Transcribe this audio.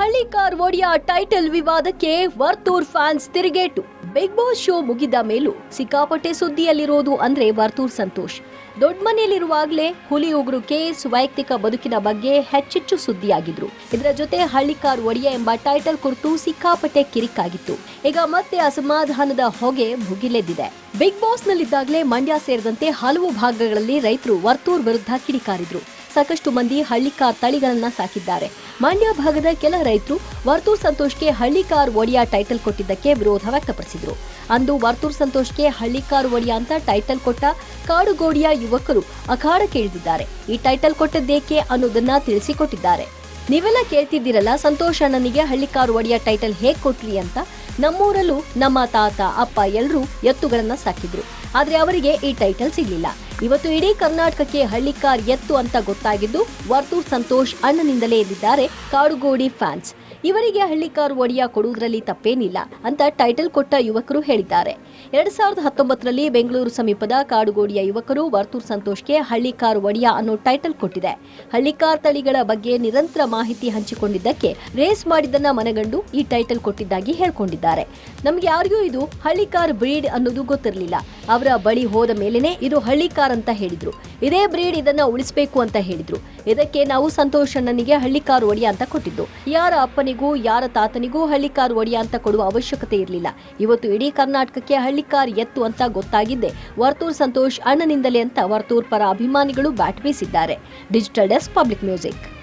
ಹಳ್ಳಿ ಕಾರ್ ಒಡಿಯಾ ಟೈಟಲ್ ವಿವಾದಕ್ಕೆ ವರ್ತೂರ್ ಫ್ಯಾನ್ಸ್ ತಿರುಗೇಟು. ಬಿಗ್ ಬಾಸ್ ಶೋ ಮುಗಿದ ಮೇಲೂ ಸಿಕ್ಕಾಪಟ್ಟೆ ಸುದ್ದಿಯಲ್ಲಿರೋದು ಅಂದ್ರೆ ವರ್ತೂರ್ ಸಂತೋಷ್. ದೊಡ್ಡ ಮನೆಯಲ್ಲಿರುವಾಗಲೇ ಹುಲಿ ಉಗುರು ಕೇಸ್, ವೈಯಕ್ತಿಕ ಬದುಕಿನ ಬಗ್ಗೆ ಹೆಚ್ಚೆಚ್ಚು ಸುದ್ದಿಯಾಗಿದ್ರು. ಇದರ ಜೊತೆ ಹಳ್ಳಿ ಕಾರ್ ಒಡೆಯ ಎಂಬ ಟೈಟಲ್ ಕುರಿತು ಸಿಕ್ಕಾಪಟ್ಟೆ ಕಿರಿಕಾಗಿತ್ತು. ಈಗ ಮತ್ತೆ ಅಸಮಾಧಾನದ ಹೊಗೆ ಭುಗಿಲೆದ್ದಿದೆ. ಬಿಗ್ ಬಾಸ್ ನಲ್ಲಿದ್ದಾಗಲೇ ಮಂಡ್ಯ ಸೇರಿದಂತೆ ಹಲವು ಭಾಗಗಳಲ್ಲಿ ರೈತರು ವರ್ತೂರ್ ವಿರುದ್ಧ ಕಿಡಿಕಾರಿದ್ರು. ಸಾಕಷ್ಟು ಮಂದಿ ಹಳ್ಳಿಕಾರ್ ತಳಿಗಳನ್ನ ಸಾಕಿದ್ದಾರೆ. ಮಂಡ್ಯ ಭಾಗದ ಕೆಲ ರೈತರು ವರ್ತೂರ್ ಸಂತೋಷ್ಗೆ ಹಳ್ಳಿಕಾರ್ ಒಡಿಯಾ ಟೈಟಲ್ ಕೊಟ್ಟಿದ್ದಕ್ಕೆ ವಿರೋಧ ವ್ಯಕ್ತಪಡಿಸಿದ್ರು. ಅಂದು ವರ್ತೂರ್ ಸಂತೋಷ್ಗೆ ಹಳ್ಳಿಕಾರ್ ಒಡಿಯಾ ಅಂತ ಟೈಟಲ್ ಕೊಟ್ಟ ಕಾಡುಗೋಡಿಯ ಯುವಕರು ಅಖಾಡಕ್ಕೆ ಇಳಿದಿದ್ದಾರೆ ಈ ಟೈಟಲ್ ಕೊಟ್ಟದ್ದೇಕೆ ಅನ್ನೋದನ್ನ ತಿಳಿಸಿಕೊಟ್ಟಿದ್ದಾರೆ. ನೀವೆಲ್ಲ ಕೇಳ್ತಿದ್ದೀರಲ್ಲ, ಸಂತೋಷ್ ಅಣ್ಣನಿಗೆ ಹಳ್ಳಿಕಾರ್ ಒಡಿಯಾ ಟೈಟಲ್ ಹೇಗ್ ಕೊಟ್ರಿ ಅಂತ. ನಮ್ಮೂರಲ್ಲೂ ನಮ್ಮ ತಾತ, ಅಪ್ಪ ಎಲ್ಲರೂ ಎತ್ತುಗಳನ್ನ ಸಾಕಿದ್ರು. ಆದ್ರೆ ಅವರಿಗೆ ಈ ಟೈಟಲ್ ಸಿಗ್ಲಿಲ್ಲ. ಇವತ್ತು ಇಡೀ ಕರ್ನಾಟಕಕ್ಕೆ ಹಳ್ಳಿಕಾರ್ ಎತ್ತು ಅಂತ ಗೊತ್ತಾಗಿದ್ದು ವರ್ತೂರ್ ಸಂತೋಷ್ ಅಣ್ಣನಿಂದಲೇ ಎದ್ದಿದ್ದಾರೆ ಕಾಡುಗೋಡಿ ಫ್ಯಾನ್ಸ್. ಇವರಿಗೆ ಹಳ್ಳಿಕಾರ್ ಒಡಿಯಾ ಕೊಡುವುದರಲ್ಲಿ ತಪ್ಪೇನಿಲ್ಲ ಅಂತ ಟೈಟಲ್ ಕೊಟ್ಟ ಯುವಕರು ಹೇಳಿದ್ದಾರೆ. ಎರಡ್ ಸಾವಿರದ ಹತ್ತೊಂಬತ್ತರಲ್ಲಿ ಬೆಂಗಳೂರು ಸಮೀಪದ ಕಾಡುಗೋಡಿಯ ಯುವಕರು ವರ್ತೂರ್ ಸಂತೋಷ್ಗೆ ಹಳ್ಳಿ ಕಾರ್ ಒಡಿಯಾ ಅನ್ನೋ ಟೈಟಲ್ ಕೊಟ್ಟಿದೆ. ಹಳ್ಳಿ ಕಾರ್ ತಳಿಗಳ ಬಗ್ಗೆ ನಿರಂತರ ಮಾಹಿತಿ ಹಂಚಿಕೊಂಡಿದ್ದಕ್ಕೆ ರೇಸ್ ಮಾಡಿದ್ದನ್ನ ಮನಗಂಡು ಈ ಟೈಟಲ್ ಕೊಟ್ಟಿದ್ದಾಗಿ ಹೇಳ್ಕೊಂಡಿದ್ದಾರೆ. ನಮ್ಗೆ ಯಾರಿಗೂ ಇದು ಹಳ್ಳಿಕಾರ್ ಬ್ರೀಡ್ ಅನ್ನೋದು ಗೊತ್ತಿರಲಿಲ್ಲ. ಅವರ ಬಳಿ ಹೋದ ಮೇಲೇನೆ ಇದು ಹಳ್ಳಿಕಾರ್ ಅಂತ ಹೇಳಿದ್ರು. ಇದೇ ಬ್ರೀಡ್ ಇದನ್ನ ಉಳಿಸಬೇಕು ಅಂತ ಹೇಳಿದ್ರು. ಇದಕ್ಕೆ ನಾವು ಸಂತೋಷ್ ಅಣ್ಣನಿಗೆ ಹಳ್ಳಿಕಾರ್ ಒಡಿಯಾ ಅಂತ ಕೊಟ್ಟಿದ್ದು. ಯಾರ ಅಪ್ಪನಿಗೂ, ಯಾರ ತಾತನಿಗೂ ಹಳ್ಳಿಕಾರ್ ಒಡಿಯಾ ಅಂತ ಕೊಡುವ ಅವಶ್ಯಕತೆ ಇರಲಿಲ್ಲ. ಇವತ್ತು ಇಡೀ ಕರ್ನಾಟಕಕ್ಕೆ ಹಳ್ಳಿಕಾರ್ ಎತ್ತು ಅಂತ ಗೊತ್ತಾಗಿದ್ದೆ. ವರ್ತೂರ್ ಸಂತೋಷ್ ಅಣ್ಣನಿಂದಲೇ ಅಂತ ವರ್ತೂರ್ ಪರ ಅಭಿಮಾನಿಗಳು ಬ್ಯಾಟ್ ಬೀಸಿದ್ದಾರೆ. Digital desk Public Music.